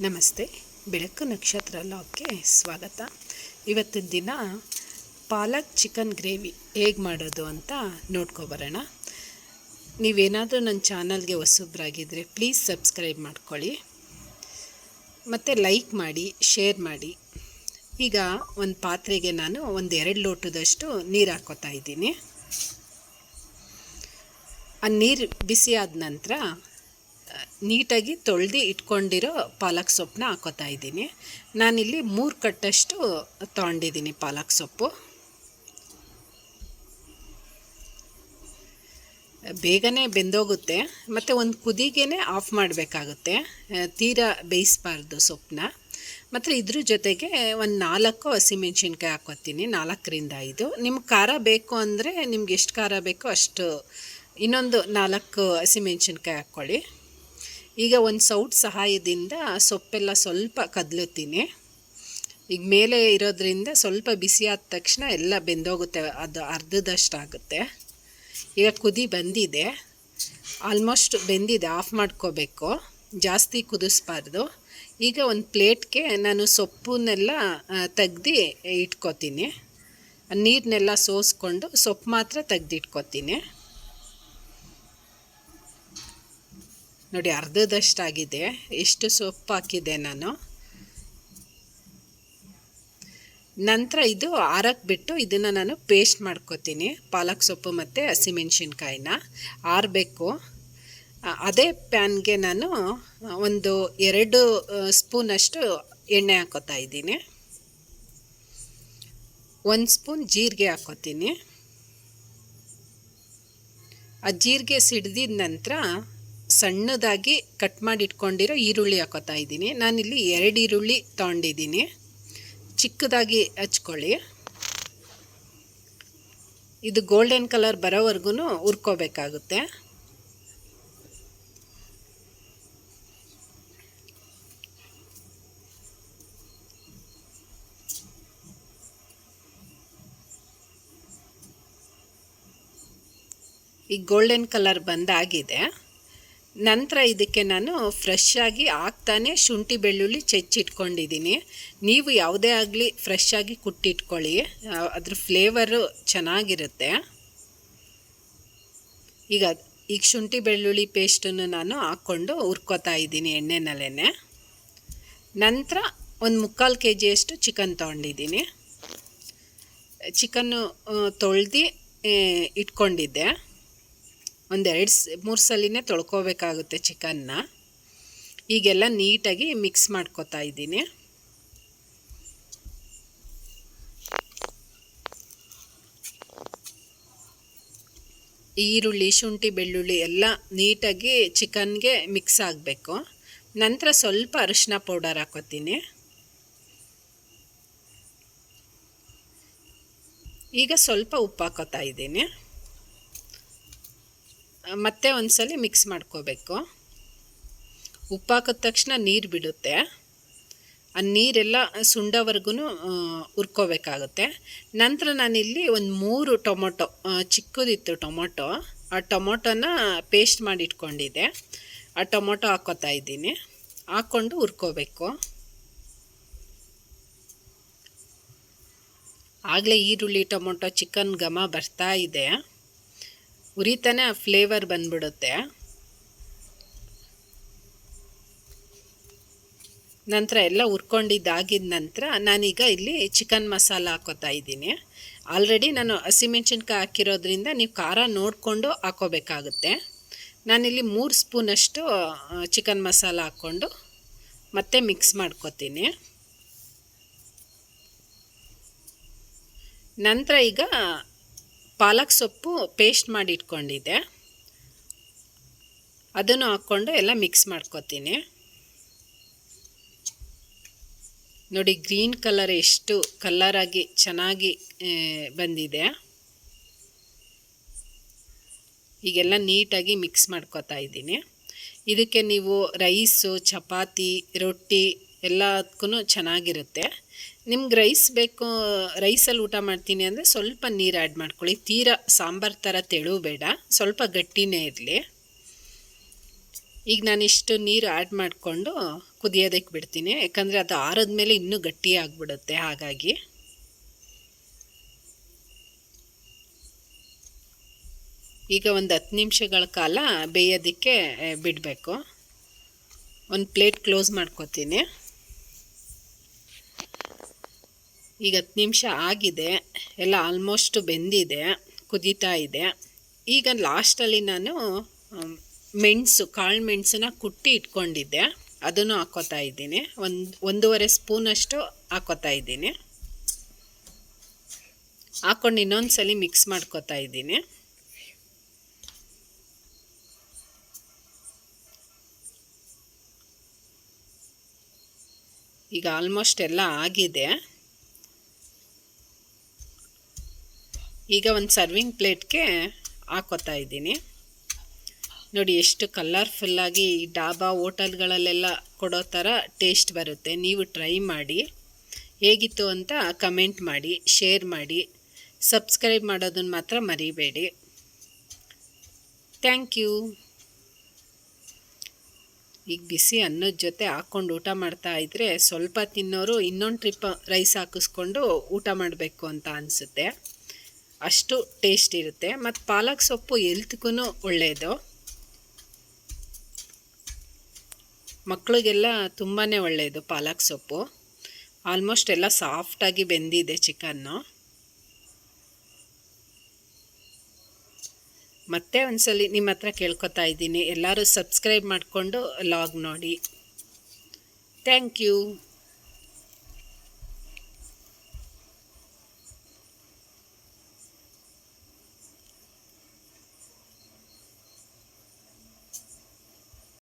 ನಮಸ್ತೆ. ಬೆಳಕು ನಕ್ಷತ್ರ ಲಾಗ್ಗೆ ಸ್ವಾಗತ. ಇವತ್ತಿನ ದಿನ ಪಾಲಕ್ ಚಿಕನ್ ಗ್ರೇವಿ ಹೇಗೆ ಮಾಡೋದು ಅಂತ ನೋಡ್ಕೊಬರೋಣ. ನೀವೇನಾದರೂ ನನ್ನ ಚಾನಲ್ಗೆ ಹೊಸಬ್ರಾಗಿದ್ದರೆ ಪ್ಲೀಸ್ ಸಬ್ಸ್ಕ್ರೈಬ್ ಮಾಡ್ಕೊಳ್ಳಿ. ಮತ್ತು ಲೈಕ್ ಮಾಡಿ, ಶೇರ್ ಮಾಡಿ. ಈಗ ಒಂದು ಪಾತ್ರೆಗೆ ನಾನು ಒಂದು ಎರಡು ಲೋಟದಷ್ಟು ನೀರು ಹಾಕೋತಾ ಇದ್ದೀನಿ. ಆ ನೀರು ಬಿಸಿ ಆದ ನಂತರ ನೀಟಾಗಿ ತೊಳೆದು ಇಟ್ಕೊಂಡಿರೋ ಪಾಲಕ್ ಸೊಪ್ಪನ್ನ ಹಾಕೋತಾ ಇದ್ದೀನಿ. ನಾನಿಲ್ಲಿ ಮೂರು ಕಟ್ಟಷ್ಟು ತೊಗೊಂಡಿದ್ದೀನಿ ಪಾಲಕ್ ಸೊಪ್ಪು. ಬೇಗನೆ ಬೆಂದೋಗುತ್ತೆ. ಮತ್ತು ಒಂದು ಕುದಿಗೆನೆ ಆಫ್ ಮಾಡಬೇಕಾಗುತ್ತೆ. ತೀರಾ ಬೇಯಿಸಬಾರ್ದು ಸೊಪ್ಪನ್ನ. ಮತ್ತು ಇದ್ರ ಜೊತೆಗೆ ಒಂದು ನಾಲ್ಕು ಹಸಿಮೆಣ್ಸಿನ್ಕಾಯಿ ಹಾಕೋತೀನಿ, ನಾಲ್ಕರಿಂದ ಐದು. ನಿಮ್ಗೆ ಖಾರ ಬೇಕು ಅಂದರೆ ನಿಮ್ಗೆ ಎಷ್ಟು ಖಾರ ಬೇಕೋ ಅಷ್ಟು ಇನ್ನೊಂದು ನಾಲ್ಕು ಹಸಿಮೆಣ್ಸಿನ್ಕಾಯಿ ಹಾಕ್ಕೊಳ್ಳಿ ಈಗ ಒಂದು ಸೌಟ್ ಸಹಾಯದಿಂದ ಸೊಪ್ಪೆಲ್ಲ ಸ್ವಲ್ಪ ಕದಲುತ್ತೀನಿ. ಈಗ ಮೇಲೆ ಇರೋದ್ರಿಂದ ಸ್ವಲ್ಪ ಬಿಸಿ ಆದ ತಕ್ಷಣ ಎಲ್ಲ ಬೆಂದೋಗುತ್ತೆ, ಅದು ಅರ್ಧದಷ್ಟು ಆಗುತ್ತೆ ಈಗ ಕುದಿ ಬಂದಿದೆ. ಆಲ್ಮೋಸ್ಟ್ ಬೆಂದಿದೆ, ಆಫ್ ಮಾಡ್ಕೋಬೇಕು. ಜಾಸ್ತಿ ಕುದಿಸ್ಬಾರ್ದು. ಈಗ ಒಂದು ಪ್ಲೇಟ್ಗೆ ನಾನು ಸೊಪ್ಪನ್ನೆಲ್ಲ ತೆಗ್ದು ಇಟ್ಕೋತೀನಿ. ನೀರನ್ನೆಲ್ಲ ಸೋಸ್ಕೊಂಡು ಸೊಪ್ಪು ಮಾತ್ರ ತೆಗ್ದಿಟ್ಕೋತೀನಿ. ನೋಡಿ ಅರ್ಧದಷ್ಟಾಗಿದೆ ಎಷ್ಟು ಸೊಪ್ಪು ಹಾಕಿದೆ ನಾನು. ನಂತರ ಇದು ಆರಕ್ಕೆ ಬಿಟ್ಟು ಇದನ್ನು ನಾನು ಪೇಸ್ಟ್ ಮಾಡ್ಕೋತೀನಿ. ಪಾಲಕ್ ಸೊಪ್ಪು ಮತ್ತು ಹಸಿಮೆಣ್ಸಿನ್ಕಾಯಿನ. ಆರಬೇಕು. ಅದೇ ಪ್ಯಾನ್ಗೆ ನಾನು ಒಂದು ಎರಡು ಸ್ಪೂನಷ್ಟು ಎಣ್ಣೆ ಹಾಕೋತಾ ಇದ್ದೀನಿ. ಒಂದು ಸ್ಪೂನ್ ಜೀರಿಗೆ ಹಾಕೋತೀನಿ. ಆ ಜೀರಿಗೆ ಸಿಡ್ದಿದ ನಂತರ ಸಣ್ಣದಾಗಿ ಕಟ್ ಮಾಡಿ ಇಟ್ಕೊಂಡಿರೋ ಈರುಳ್ಳಿ ಹಾಕೋತಾ ಇದ್ದೀನಿ. ನಾನಿಲ್ಲಿ ಎರಡು ಈರುಳ್ಳಿ ತೊಗೊಂಡಿದ್ದೀನಿ. ಚಿಕ್ಕದಾಗಿ ಹಚ್ಕೊಳ್ಳಿ. ಇದು ಗೋಲ್ಡನ್ ಕಲರ್ ಬರೋವರೆಗೂ ಹುರ್ಕೋಬೇಕಾಗುತ್ತೆ. ಈ ಗೋಲ್ಡನ್ ಕಲರ್ ಬಂದಾಗಿದೆ. ನಂತರ ಇದಕ್ಕೆ ನಾನು ಫ್ರೆಶ್ ಆಗಿ ಆಗ್ತಾನೆ ಶುಂಠಿ ಬೆಳ್ಳುಳ್ಳಿ ಚೆಚ್ಚಿಟ್ಕೊಂಡಿದ್ದೀನಿ. ನೀವು ಯಾವುದೇ ಆಗಲಿ ಫ್ರೆಶ್ ಆಗಿ ಕುಟ್ಟಿಟ್ಕೊಳ್ಳಿ. ಅದ್ರ ಫ್ಲೇವರು ಚೆನ್ನಾಗಿರುತ್ತೆ. ಈಗ ಈಗ ಶುಂಠಿ ಬೆಳ್ಳುಳ್ಳಿ ಪೇಸ್ಟನ್ನು ನಾನು ಹಾಕ್ಕೊಂಡು ಹುರ್ಕೋತಾ ಇದ್ದೀನಿ ಎಣ್ಣೆನಲ್ಲೇ ನಂತರ ಒಂದು ಮುಕ್ಕಾಲು ಕೆ ಜಿಯಷ್ಟು ಚಿಕನ್ ತೊಗೊಂಡಿದ್ದೀನಿ. ಚಿಕನ್ನು ತೊಳ್ದು ಇಟ್ಕೊಂಡಿದ್ದೆ. ಒಂದೆರಡು ಮೂರು ಸಲಿನೇ ತೊಳ್ಕೊಬೇಕಾಗುತ್ತೆ ಚಿಕನ್ನ. ಈಗೆಲ್ಲ ನೀಟಾಗಿ ಮಿಕ್ಸ್ ಮಾಡ್ಕೋತಾ ಇದ್ದೀನಿ. ಈರುಳ್ಳಿ, ಶುಂಠಿ, ಬೆಳ್ಳುಳ್ಳಿ ಎಲ್ಲ ನೀಟಾಗಿ ಚಿಕನ್ಗೆ ಮಿಕ್ಸ್ ಆಗಬೇಕು. ನಂತರ ಸ್ವಲ್ಪ ಅರಿಶಿನ ಪೌಡರ್ ಹಾಕೋತೀನಿ. ಈಗ ಸ್ವಲ್ಪ ಉಪ್ಪು ಹಾಕೋತಾ ಇದ್ದೀನಿ. ಮತ್ತೆ ಒಂದ್ಸಲಿ ಮಿಕ್ಸ್ ಮಾಡ್ಕೋಬೇಕು. ಉಪ್ಪು ಹಾಕಿದ ತಕ್ಷಣ ನೀರು ಬಿಡುತ್ತೆ. ಆ ನೀರೆಲ್ಲ ಸುಂಡವರೆಗೂ ಹುರ್ಕೋಬೇಕಾಗುತ್ತೆ. ನಂತರ ನಾನಿಲ್ಲಿ ಒಂದು ಮೂರು ಟೊಮೊಟೊ ಚಿಕ್ಕದಿತ್ತು ಟೊಮೊಟೊ. ಆ ಟೊಮೊಟೊನ ಪೇಸ್ಟ್ ಮಾಡಿ ಇಟ್ಕೊಂಡಿದ್ದೆ ಆ ಟೊಮೊಟೊ ಹಾಕೋತಾ ಇದ್ದೀನಿ. ಹಾಕ್ಕೊಂಡು ಹುರ್ಕೋಬೇಕು. ಆಗಲೇ ಈರುಳ್ಳಿ, ಟೊಮೊಟೊ, ಚಿಕನ್ ಘಮ ಬರ್ತಾ ಇದೆ. ಉರಿತಾನೆ ಆ ಫ್ಲೇವರ್ ಬಂದ್ಬಿಡುತ್ತೆ. ನಂತರ ಎಲ್ಲ ಹುರ್ಕೊಂಡಿದ್ದಾಗಿದ ನಂತರ ನಾನೀಗ ಇಲ್ಲಿ ಚಿಕನ್ ಮಸಾಲ ಹಾಕೋತಾ ಇದ್ದೀನಿ. ಆಲ್ರೆಡಿ ನಾನು ಹಸಿಮೆಣ್ಸಿನ್ಕಾಯಿ ಹಾಕಿರೋದ್ರಿಂದ ನೀವು ಖಾರ ನೋಡಿಕೊಂಡು ಹಾಕೋಬೇಕಾಗುತ್ತೆ. ನಾನಿಲ್ಲಿ ಮೂರು ಸ್ಪೂನಷ್ಟು ಚಿಕನ್ ಮಸಾಲ ಹಾಕ್ಕೊಂಡು ಮತ್ತೆ ಮಿಕ್ಸ್ ಮಾಡ್ಕೋತೀನಿ. ನಂತರ ಈಗ ಪಾಲಕ್ ಸೊಪ್ಪು ಪೇಸ್ಟ್ ಮಾಡಿ ಇಟ್ಕೊಂಡಿದ್ದೆ. ಅದನ್ನು ಹಾಕ್ಕೊಂಡು ಎಲ್ಲ ಮಿಕ್ಸ್ ಮಾಡ್ಕೋತೀನಿ. ನೋಡಿ ಗ್ರೀನ್ ಕಲರ್ ಎಷ್ಟು ಕಲ್ಲರಾಗಿ ಚೆನ್ನಾಗಿ ಬಂದಿದೆ. ಈಗೆಲ್ಲ ನೀಟಾಗಿ ಮಿಕ್ಸ್ ಮಾಡ್ಕೋತಾ ಇದ್ದೀನಿ. ಇದಕ್ಕೆ ನೀವು ರೈಸು ಚಪಾತಿ, ರೊಟ್ಟಿ ಎಲ್ಲದಕ್ಕೂ ಚೆನ್ನಾಗಿರುತ್ತೆ. ನಿಮ್ಗೆ ರೈಸ್ ಬೇಕು, ರೈಸಲ್ಲಿ ಊಟ ಮಾಡ್ತೀನಿ ಅಂದರೆ ಸ್ವಲ್ಪ ನೀರು ಆ್ಯಡ್ ಮಾಡ್ಕೊಳ್ಳಿ. ತೀರಾ ಸಾಂಬಾರು ಥರ ತೆಳು ಬೇಡ, ಸ್ವಲ್ಪ ಗಟ್ಟಿನೇ ಇರಲಿ. ಈಗ ನಾನಿಷ್ಟು ನೀರು ಆ್ಯಡ್ ಮಾಡಿಕೊಂಡು ಕುದಿಯೋದಕ್ಕೆ ಬಿಡ್ತೀನಿ. ಯಾಕಂದರೆ ಅದು ಆರದ ಆರಿದ್ಮೇಲೆ ಇನ್ನೂ ಗಟ್ಟಿ ಆಗಿಬಿಡುತ್ತೆ ಹಾಗಾಗಿ. ಈಗ ಒಂದು ಹತ್ತು ನಿಮಿಷಗಳ ಕಾಲ ಬೇಯೋದಕ್ಕೆ ಬಿಡಬೇಕು. ಒಂದು ಪ್ಲೇಟ್ ಕ್ಲೋಸ್ ಮಾಡ್ಕೊತೀನಿ. ಈಗ ಹತ್ತು ನಿಮಿಷ ಆಗಿದೆ, ಎಲ್ಲ ಆಲ್ಮೋಸ್ಟ್ ಬೆಂದಿದೆ, ಕುದೀತಾ ಇದೆ. ಈಗ ಲಾಸ್ಟಲ್ಲಿ ನಾನು ಮೆಣಸು, ಕಾಳು ಮೆಣಸನ್ನ ಕುಟ್ಟಿ ಇಟ್ಕೊಂಡಿದ್ದೆ. ಅದನ್ನು ಹಾಕೋತಾ ಇದ್ದೀನಿ. ಒಂದು, ಒಂದೂವರೆ ಸ್ಪೂನಷ್ಟು ಹಾಕೋತಾ ಇದ್ದೀನಿ. ಹಾಕ್ಕೊಂಡು ಇನ್ನೊಂದು ಸಲ ಮಿಕ್ಸ್ ಮಾಡ್ಕೋತಾ ಇದ್ದೀನಿ. ಈಗ ಆಲ್ಮೋಸ್ಟ್ ಎಲ್ಲ ಆಗಿದೆ. ಈಗ ಒಂದು ಸರ್ವಿಂಗ್ ಪ್ಲೇಟ್ಗೆ ಹಾಕೋತಾ ಇದ್ದೀನಿ. ನೋಡಿ ಎಷ್ಟು ಕಲರ್ಫುಲ್ಲಾಗಿ ಡಾಬಾ ಹೋಟೆಲ್ಗಳಲ್ಲೆಲ್ಲ ಕೊಡೋ ಥರ ಟೇಸ್ಟ್ ಬರುತ್ತೆ. ನೀವು ಟ್ರೈ ಮಾಡಿ, ಹೇಗಿತ್ತು ಅಂತ ಕಮೆಂಟ್ ಮಾಡಿ ಶೇರ್ ಮಾಡಿ ಸಬ್ಸ್ಕ್ರೈಬ್ ಮಾಡೋದನ್ನು ಮಾತ್ರ ಮರಿಬೇಡಿ. ಥ್ಯಾಂಕ್ ಯು ಈಗ ಬಿಸಿ ಅನ್ನದ ಜೊತೆ ಹಾಕ್ಕೊಂಡು ಊಟ ಮಾಡ್ತಾ ಇದ್ದರೆ ಸ್ವಲ್ಪ ತಿನ್ನೋರು ಇನ್ನೊಂದು ಟ್ರಿಪ್ ರೈಸ್ ಹಾಕಿಸ್ಕೊಂಡು ಊಟ ಮಾಡಬೇಕು ಅಂತ ಅನಿಸುತ್ತೆ. ಅಷ್ಟು ಟೇಸ್ಟ್ ಇರುತ್ತೆ. ಮತ್ತು ಪಾಲಕ್ ಸೊಪ್ಪು ಎಲ್ತ್ಗೂ ಒಳ್ಳೆಯದು ಮಕ್ಕಳಿಗೆಲ್ಲ ತುಂಬಾ ಒಳ್ಳೆಯದು ಪಾಲಕ್ ಸೊಪ್ಪು. ಆಲ್ಮೋಸ್ಟ್ ಎಲ್ಲ ಸಾಫ್ಟಾಗಿ ಬೆಂದಿದೆ ಚಿಕನ್ನು. ಮತ್ತೆ ಒಂದ್ಸಲಿ ನಿಮ್ಮ ಹತ್ರ ಕೇಳ್ಕೊತಾ ಇದ್ದೀನಿ. ಎಲ್ಲರೂ ಸಬ್ಸ್ಕ್ರೈಬ್ ಮಾಡಿಕೊಂಡು ಲಾಗ್ ನೋಡಿ. Thank you